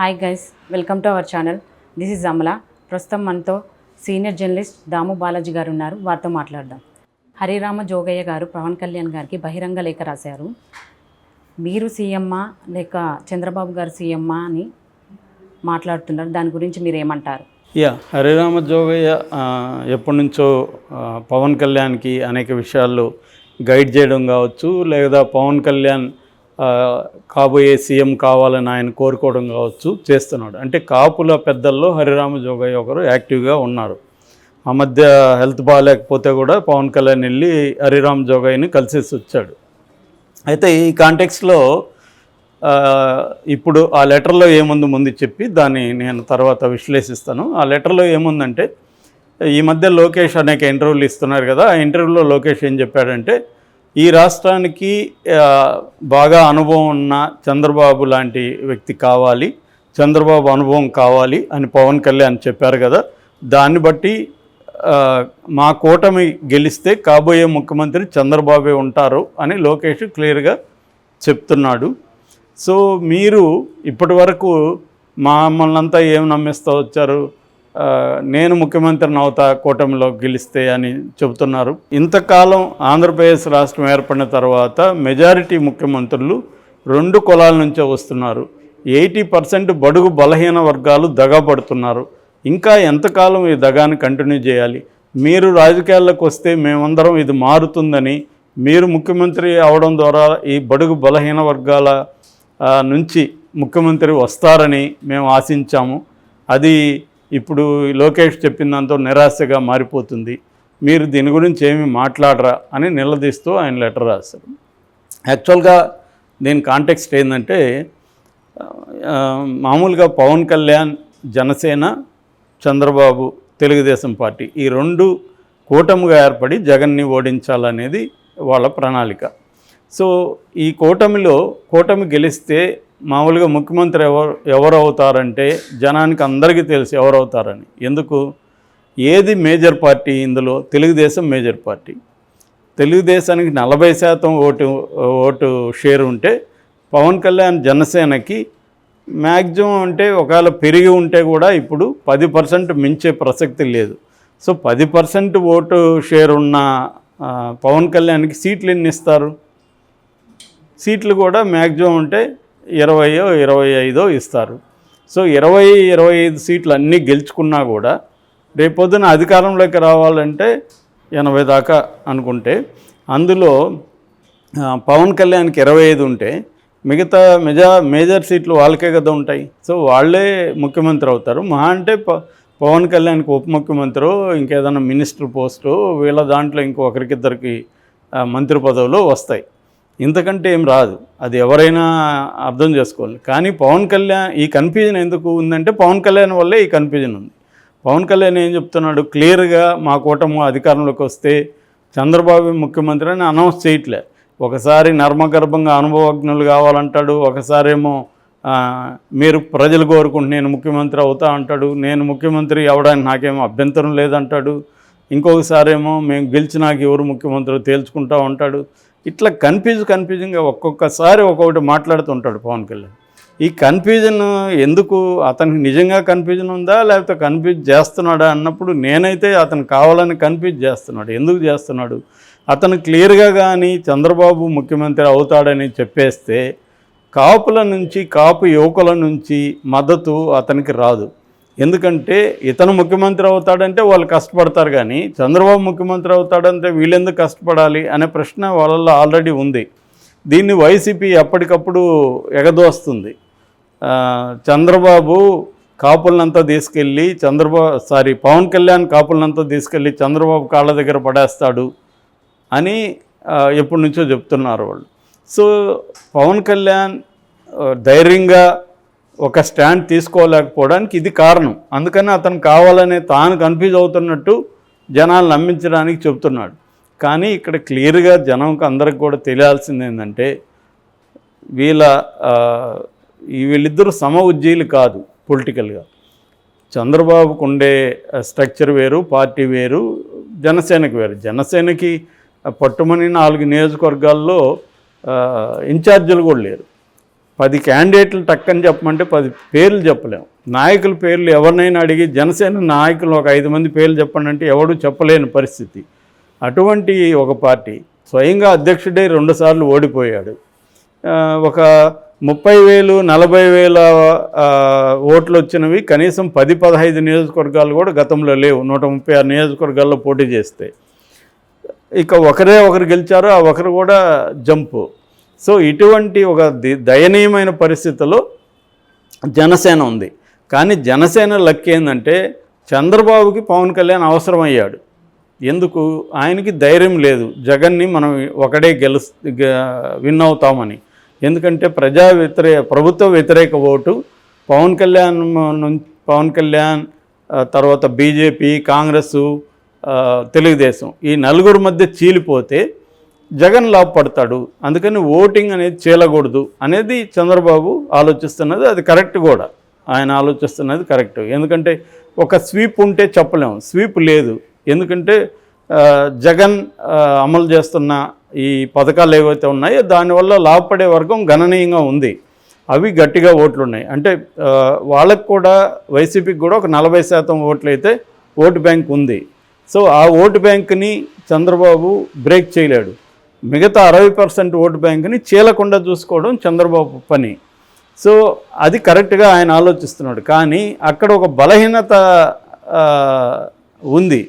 Hi guys welcome to our channel this is Amala ప్రస్తుతం మనతో senior journalist దాము బాలాజీ గారు ఉన్నారు. వారితో మాట్లాడదాం. హరిరామ జోగయ్య గారు పవన్ కళ్యాణ్ గారికి బహిరంగ లేఖ రాశారు. మీరు సీఎమ్మా లేక చంద్రబాబు గారు సీఎమ్మా అని మాట్లాడుతున్నారు. దాని గురించి మీరు ఏమంటారు? యా హరిరామ జోగయ్య ఎప్పటి నుంచో పవన్ కళ్యాణ్కి అనేక విషయాల్లో గైడ్ చేయడం కావచ్చు లేదా పవన్ కళ్యాణ్ కాబోయే సీఎం కావాలని ఆయన కోరుకోవడం కావచ్చు చేస్తున్నాడు. అంటే కాపుల పెద్దల్లో హరిరామ జోగయ్య ఒకరు యాక్టివ్గా ఉన్నారు. ఆ మధ్య హెల్త్ బాగాలేకపోతే కూడా పవన్ కళ్యాణ్ వెళ్ళి హరిరామ్ జోగయ్యని కలిసేసి వచ్చాడు. అయితే ఈ కాంటెక్స్లో ఇప్పుడు ఆ లెటర్లో ఏముంది ముందు చెప్పి దాన్ని నేను తర్వాత విశ్లేషిస్తాను. ఆ లెటర్లో ఏముందంటే ఈ మధ్య లోకేష్ అనేక ఇంటర్వ్యూలు ఇస్తున్నారు కదా ఆ ఇంటర్వ్యూలో లోకేష్ ఏం చెప్పాడంటే ఈ రాష్ట్రానికి బాగా అనుభవం ఉన్న చంద్రబాబు లాంటి వ్యక్తి కావాలి చంద్రబాబు అనుభవం కావాలి అని పవన్ కళ్యాణ్ చెప్పారు కదా. దాన్ని బట్టి మా కూటమి గెలిస్తే కాబోయే ముఖ్యమంత్రి చంద్రబాబే ఉంటారు అని లోకేష్ క్లియర్గా చెప్తున్నాడు. సో మీరు ఇప్పటి వరకు మమ్మల్ని అంతా ఏం నమ్మిస్తూ వచ్చారు? నేను ముఖ్యమంత్రిని అవుతా కూటమిలో గెలిస్తే అని చెబుతున్నారు. ఇంతకాలం ఆంధ్రప్రదేశ్ రాష్ట్రం ఏర్పడిన తర్వాత మెజారిటీ ముఖ్యమంత్రులు రెండు కులాల నుంచే వస్తున్నారు. ఎయిటీ పర్సెంట్ బడుగు బలహీన వర్గాలు దగాపడుతున్నారు ఇంకా ఎంతకాలం ఈ దగాని కంటిన్యూ చేయాలి? మీరు రాజకీయాల్లోకి వస్తే మేమందరం ఇది మారుతుందని మీరు ముఖ్యమంత్రి అవడం ద్వారా ఈ బడుగు బలహీన వర్గాల నుంచి ముఖ్యమంత్రి వస్తారని మేము ఆశించాము. అది ఇప్పుడు లోకేష్ చెప్పిన దాంతో నిరాశగా మారిపోతుంది. మీరు దీని గురించి ఏమి మాట్లాడరా అని నిలదీస్తూ ఆయన లెటర్ రాశారు. యాక్చువల్గా దీని కాంటెక్స్ట్ ఏంటంటే మామూలుగా పవన్ కళ్యాణ్ జనసేన చంద్రబాబు తెలుగుదేశం పార్టీ ఈ రెండు కూటమిగా ఏర్పడి జగన్ని ఓడించాలనేది వాళ్ళ ప్రణాళిక. సో ఈ కూటమిలో కూటమి గెలిస్తే మామూలుగా ముఖ్యమంత్రి ఎవరు ఎవరు అవుతారంటే జనానికి అందరికీ తెలుసు ఎవరు అవుతారని ఎందుకు? ఏది మేజర్ పార్టీ ఇందులో? Telugu Desam major party. తెలుగుదేశానికి నలభై శాతం ఓటు ఓటు షేర్ ఉంటే పవన్ కళ్యాణ్ జనసేనకి మ్యాక్సిమం అంటే ఒకవేళ పెరిగి ఉంటే కూడా ఇప్పుడు పది పర్సెంట్ మించే ప్రసక్తి లేదు. సో పది పర్సెంట్ ఓటు షేర్ ఉన్న పవన్ కళ్యాణ్కి సీట్లు ఎన్ని ఇస్తారు? సీట్లు కూడా మ్యాక్సిమం అంటే ఇరవయో ఇరవై ఐదో ఇస్తారు. సో ఇరవై ఇరవై ఐదు సీట్లు అన్నీ గెలుచుకున్నా కూడా రేపొద్దున అధికారంలోకి రావాలంటే ఎనభై దాకా అనుకుంటే అందులో పవన్ కళ్యాణ్కి ఇరవై ఐదు ఉంటే మిగతా మెజా మేజర్ సీట్లు వాళ్ళకే కదా ఉంటాయి. సో వాళ్ళే ముఖ్యమంత్రి అవుతారు. మహా అంటే ప పవన్ కళ్యాణ్కి ఉప ముఖ్యమంత్రి ఇంకేదైనా మినిస్టర్ పోస్టు వీళ్ళ దాంట్లో ఇంకొకరికిద్దరికి మంత్రి పదవులు వస్తాయి. ఇంతకంటే ఏం రాదు. అది ఎవరైనా అర్థం చేసుకోవాలి. కానీ పవన్ కళ్యాణ్ ఈ కన్ఫ్యూజన్ ఎందుకు ఉందంటే పవన్ కళ్యాణ్ వల్లే ఈ కన్ఫ్యూజన్ ఉంది. పవన్ కళ్యాణ్ ఏం చెప్తున్నాడు? క్లియర్గా మా కూటమి అధికారంలోకి వస్తే చంద్రబాబు ముఖ్యమంత్రి అని అనౌన్స్ చేయట్లే. ఒకసారి నర్మగర్భంగా అనుభవజ్ఞులు కావాలంటాడు. ఒకసారేమో మీరు ప్రజలు కోరుకుంటే నేను ముఖ్యమంత్రి అవుతా అంటాడు. నేను ముఖ్యమంత్రి అవడానికి నాకేమో అభ్యంతరం లేదంటాడు. ఇంకొకసారేమో మేము గెలిచి నాకు ఎవరు ముఖ్యమంత్రి తేల్చుకుంటా ఉంటాడు. ఇట్లా కన్ఫ్యూజ్ కన్ఫ్యూజింగ్గా ఒక్కొక్కసారి ఒక్కొక్కటి మాట్లాడుతుంటాడు పవన్ కళ్యాణ్. ఈ కన్ఫ్యూజన్ ఎందుకు? అతనికి నిజంగా కన్ఫ్యూజన్ ఉందా? లేకపోతే కన్ఫ్యూజ్ చేస్తున్నాడా అన్నప్పుడు నేనైతే అతను కావాలని కన్ఫ్యూజ్ చేస్తున్నాడు. ఎందుకు చేస్తున్నాడు? అతను క్లియర్గా కానీ చంద్రబాబు ముఖ్యమంత్రి అవుతాడని చెప్పేస్తే కాపుల నుంచి కాపు యువకుల నుంచి మద్దతు అతనికి రాదు. ఎందుకంటే ఇతను ముఖ్యమంత్రి అవుతాడంటే వాళ్ళు కష్టపడతారు కానీ చంద్రబాబు ముఖ్యమంత్రి అవుతాడంటే వీళ్ళెందుకు కష్టపడాలి అనే ప్రశ్న వాళ్ళల్లో ఆల్రెడీ ఉంది. దీన్ని వైసీపీ ఎప్పటికప్పుడు ఎగదోస్తుంది. చంద్రబాబు కాపులనంతా తీసుకెళ్ళి చంద్రబాబు సారీ పవన్ కళ్యాణ్ కాపులనంతా తీసుకెళ్ళి చంద్రబాబు కాళ్ళ దగ్గర పడేస్తాడు అని ఎప్పటి నుంచో చెప్తున్నారు వాళ్ళు. సో పవన్ కళ్యాణ్ ధైర్యంగా ఒక స్టాండ్ తీసుకోలేకపోవడానికి ఇది కారణం. అందుకని అతను కావాలనే తాను కన్ఫ్యూజ్ అవుతున్నట్టు జనాలు నమ్మించడానికి చెప్తున్నాడు కానీ ఇక్కడ క్లియర్గా జనంకి అందరికి కూడా తెలియాల్సింది ఏంటంటే వీళ్ళ వీళ్ళిద్దరూ సమ ఉజ్జీలు కాదు పొలిటికల్గా. చంద్రబాబుకు ఉండే స్ట్రక్చర్ వేరు పార్టీ వేరు జనసేనకి వేరు. జనసేనకి పట్టుమని నాలుగు నియోజకవర్గాల్లో ఇన్ఛార్జీలు కూడా లేరు. పది క్యాండిడేట్లు టక్కని చెప్పమంటే పది పేర్లు చెప్పలేం. నాయకుల పేర్లు ఎవరినైనా అడిగి జనసేన నాయకులు ఒక ఐదు మంది పేర్లు చెప్పండి అంటే ఎవడు చెప్పలేని పరిస్థితి. అటువంటి ఒక పార్టీ స్వయంగా అధ్యక్షుడే రెండుసార్లు ఓడిపోయాడు. ఒక ముప్పై వేలు నలభై వేల ఓట్లు వచ్చినవి కనీసం పది పదహైదు నియోజకవర్గాలు కూడా గతంలో లేవు. నూట ముప్పై ఆరు నియోజకవర్గాల్లో పోటీ చేస్తే. ఇక ఒకరే ఒకరు గెలిచారు ఆ ఒకరు కూడా జంపు. సో ఇటువంటి ఒక దయనీయమైన పరిస్థితిలో జనసేన ఉంది. కానీ జనసేన లక్ ఏంటంటే చంద్రబాబుకి పవన్ కళ్యాణ్ అవసరం అయ్యాడు ఎందుకు? ఆయనకి ధైర్యం లేదు. జగన్ని మనం ఒకడే గెలు విన్ అవుతామని. ఎందుకంటే ప్రజా వ్యతిరేక ప్రభుత్వ వ్యతిరేక ఓటు పవన్ కళ్యాణ్ పవన్ కళ్యాణ్ తర్వాత బీజేపీ కాంగ్రెస్ తెలుగుదేశం ఈ నలుగురు మధ్య చీలిపోతే జగన్ లాభపడతాడు అందుకని ఓటింగ్ అనేది చేయకూడదు అనేది చంద్రబాబు ఆలోచిస్తున్నది. అది కరెక్ట్ కూడా. ఆయన ఆలోచిస్తున్నది కరెక్ట్. ఎందుకంటే ఒక స్వీప్ ఉంటే చెప్పలేము స్వీప్ లేదు. ఎందుకంటే జగన్ అమలు చేస్తున్న ఈ పథకాలు ఏవైతే ఉన్నాయో దానివల్ల లాభపడే వర్గం గణనీయంగా ఉంది. అవి గట్టిగా ఓట్లు ఉన్నాయి అంటే వాళ్ళకు కూడా వైసీపీకి కూడా ఒక నలభై శాతం ఓట్లు అయితే ఓటు బ్యాంక్ ఉంది. సో ఆ ఓటు బ్యాంక్ని చంద్రబాబు బ్రేక్ చేయలేడు. మిగతా అరవై పర్సెంట్ ఓటు బ్యాంక్ని చీలకుండా చూసుకోవడం చంద్రబాబు పని. సో అది కరెక్ట్గా ఆయన ఆలోచిస్తున్నాడు. కానీ అక్కడ ఒక బలహీనత ఉంది.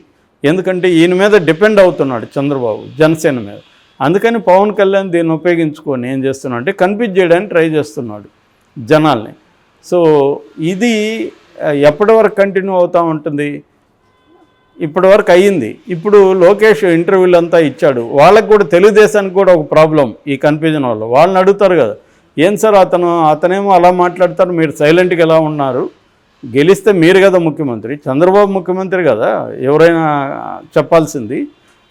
ఎందుకంటే ఈయన మీద డిపెండ్ అవుతున్నాడు చంద్రబాబు జనసేన మీద. అందుకని పవన్ కళ్యాణ్ దీన్ని ఉపయోగించుకొని ఏం చేస్తున్నాడు అంటే కన్ఫ్యూజ్ చేయడానికి ట్రై చేస్తున్నాడు జనాల్ని. సో ఇది ఎప్పటివరకు ఎప్పటి వరకు కంటిన్యూ అవుతూ ఉంటుంది? ఇప్పటి వరకు అయ్యింది. ఇప్పుడు లోకేష్ ఇంటర్వ్యూలు అంతా ఇచ్చాడు. వాళ్ళకి కూడా తెలుగుదేశానికి కూడా ఒక ప్రాబ్లం ఈ కన్ఫ్యూజన్ వల్ల. వాళ్ళని అడుగుతారు కదా ఏం సార్ అతను అతనేమో అలా మాట్లాడతారు మీరు సైలెంట్గా ఎలా ఉన్నారు? గెలిస్తే మీరు కదా ముఖ్యమంత్రి చంద్రబాబు ముఖ్యమంత్రి కదా ఎవరైనా చెప్పాల్సింది.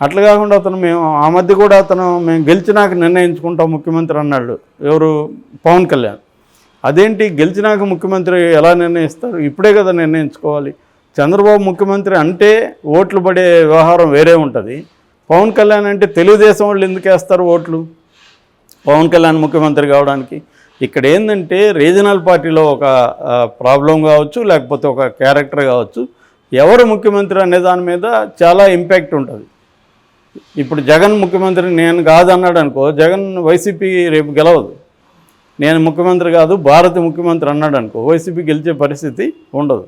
అట్లా కాకుండా అతను మేము ఆ మధ్య కూడా అతను మేము గెలిచినాక నిర్ణయించుకుంటాం ముఖ్యమంత్రి అన్నాడు ఎవరు? పవన్ కళ్యాణ్. అదేంటి గెలిచినాక ముఖ్యమంత్రి ఎలా నిర్ణయిస్తారు? ఇప్పుడే కదా నిర్ణయించుకోవాలి. చంద్రబాబు ముఖ్యమంత్రి అంటే ఓట్లు పడే వ్యవహారం వేరే ఉంటుంది. పవన్ కళ్యాణ్ అంటే తెలుగుదేశం వాళ్ళు ఎందుకు వేస్తారు ఓట్లు? పవన్ కళ్యాణ్ ముఖ్యమంత్రి కావడానికి. ఇక్కడ ఏంటంటే రీజనల్ పార్టీలో ఒక ప్రాబ్లం కావచ్చు లేకపోతే ఒక క్యారెక్టర్ కావచ్చు. ఎవరు ముఖ్యమంత్రి అనే దాని మీద చాలా ఇంపాక్ట్ ఉంటుంది. ఇప్పుడు జగన్ ముఖ్యమంత్రి నేను కాదన్నాడు అనుకో జగన్ వైసీపీ రేపు గెలవదు. నేను ముఖ్యమంత్రి కాదు భారత ముఖ్యమంత్రి అన్నాడు అనుకో వైసీపీ గెలిచే పరిస్థితి ఉండదు.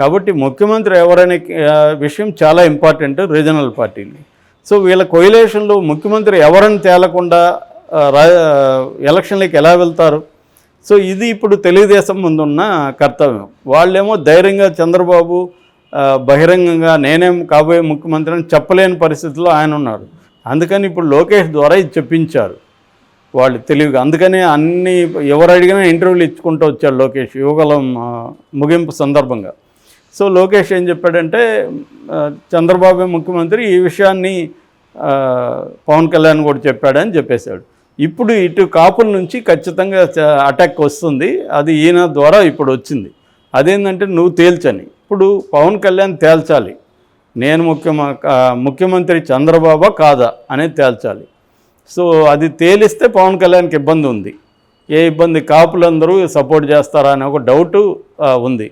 కాబట్టి ముఖ్యమంత్రి ఎవరనే విషయం చాలా ఇంపార్టెంట్ రీజనల్ పార్టీని సో వీళ్ళ కొయిలేషన్లో ముఖ్యమంత్రి ఎవరని తేలకుండా రా ఎలక్షన్లకి ఎలా వెళ్తారు? సో ఇది ఇప్పుడు తెలుగుదేశం ముందున్న కర్తవ్యం. వాళ్ళేమో ధైర్యంగా చంద్రబాబు బహిరంగంగా నేనేం కాబోయే ముఖ్యమంత్రి అని చెప్పలేని పరిస్థితిలో ఆయన ఉన్నారు. అందుకని ఇప్పుడు లోకేష్ ద్వారా ఇది చెప్పించారు. వాళ్ళు తెలివిగా అందుకనే అన్ని ఎవరు అడిగినా ఇంటర్వ్యూలు ఇచ్చుకుంటూ వచ్చారు లోకేష్. యువగలం ముగింపు సందర్భంగా. సో లోకేష్ ఏం చెప్పాడంటే చంద్రబాబు ముఖ్యమంత్రి ఈ విషయాన్ని పవన్ కళ్యాణ్ కూడా చెప్పాడని చెప్పేశాడు. ఇప్పుడు ఇటు కాపుల నుంచి ఖచ్చితంగా అటాక్ వస్తుంది. అది ఈయన ద్వారా ఇప్పుడు వచ్చింది. అదేంటంటే నువ్వు తేల్చని. ఇప్పుడు పవన్ కళ్యాణ్ తేల్చాలి. నేను ముఖ్యమ ముఖ్యమంత్రి చంద్రబాబా కాదా అనేది తేల్చాలి. సో అది తేలిస్తే పవన్ కళ్యాణ్కి ఇబ్బంది ఉంది. ఏ ఇబ్బంది? కాపులందరూ సపోర్ట్ చేస్తారా అనే ఒక డౌటు ఉంది.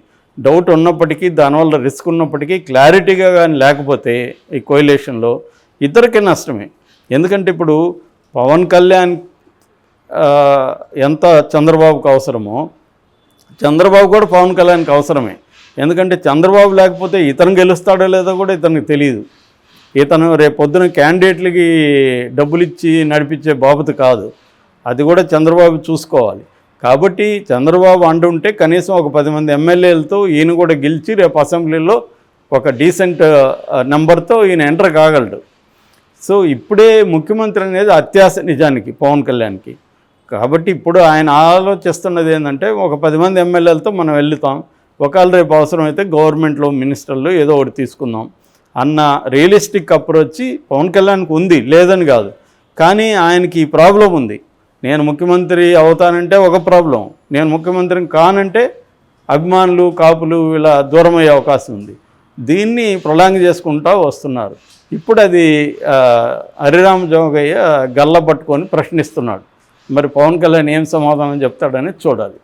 డౌట్ ఉన్నప్పటికీ దానివల్ల రిస్క్ ఉన్నప్పటికీ క్లారిటీగా కానీ లేకపోతే ఈ కోయిలేషన్లో ఇద్దరికీ నష్టమే. ఎందుకంటే ఇప్పుడు పవన్ కళ్యాణ్ ఎంత చంద్రబాబుకు అవసరమో చంద్రబాబు కూడా పవన్ కళ్యాణ్కి అవసరమే. ఎందుకంటే చంద్రబాబు లేకపోతే ఇతను గెలుస్తాడో లేదో కూడా ఇతనికి తెలియదు ఇతను రేపు పొద్దున క్యాండిడేట్లకి డబ్బులు ఇచ్చి నడిపించే బాబుత కాదు. అది కూడా చంద్రబాబు చూసుకోవాలి. కాబట్టి చంద్రబాబు అంటుంటే కనీసం ఒక పది మంది ఎమ్మెల్యేలతో ఈయన కూడా గెలిచి రేపు అసెంబ్లీలో ఒక డీసెంట్ నెంబర్తో ఈయన ఎంటర్ కాగలడు. సో ఇప్పుడే ముఖ్యమంత్రి అనేది అత్యాశ నిజానికి పవన్ కళ్యాణ్కి. కాబట్టి ఇప్పుడు ఆయన ఆలోచిస్తున్నది ఏంటంటే ఒక పది మంది ఎమ్మెల్యేలతో మనం వెళ్తాం ఒకవేళ రేపు అవసరమైతే గవర్నమెంట్లో మినిస్టర్లు ఏదో ఒకటి తీసుకుందాం అన్న రియలిస్టిక్ అప్రోచ్ పవన్ కళ్యాణ్కి ఉంది లేదని కాదు. కానీ ఆయనకి ఈ ప్రాబ్లం ఉంది. నేను ముఖ్యమంత్రి అవుతానంటే ఒక ప్రాబ్లం. నేను ముఖ్యమంత్రిని కానంటే అభిమానులు కాపులు ఇలా దూరం అయ్యే అవకాశం ఉంది. దీన్ని ప్రొలాంగ్ చేసుకుంటూ వస్తున్నారు. ఇప్పుడు అది హరిరామ జోగయ్య గల్ల పట్టుకొని ప్రశ్నిస్తున్నాడు. మరి పవన్ కళ్యాణ్ ఏం సమాధానం చెప్తాడని చూడాలి.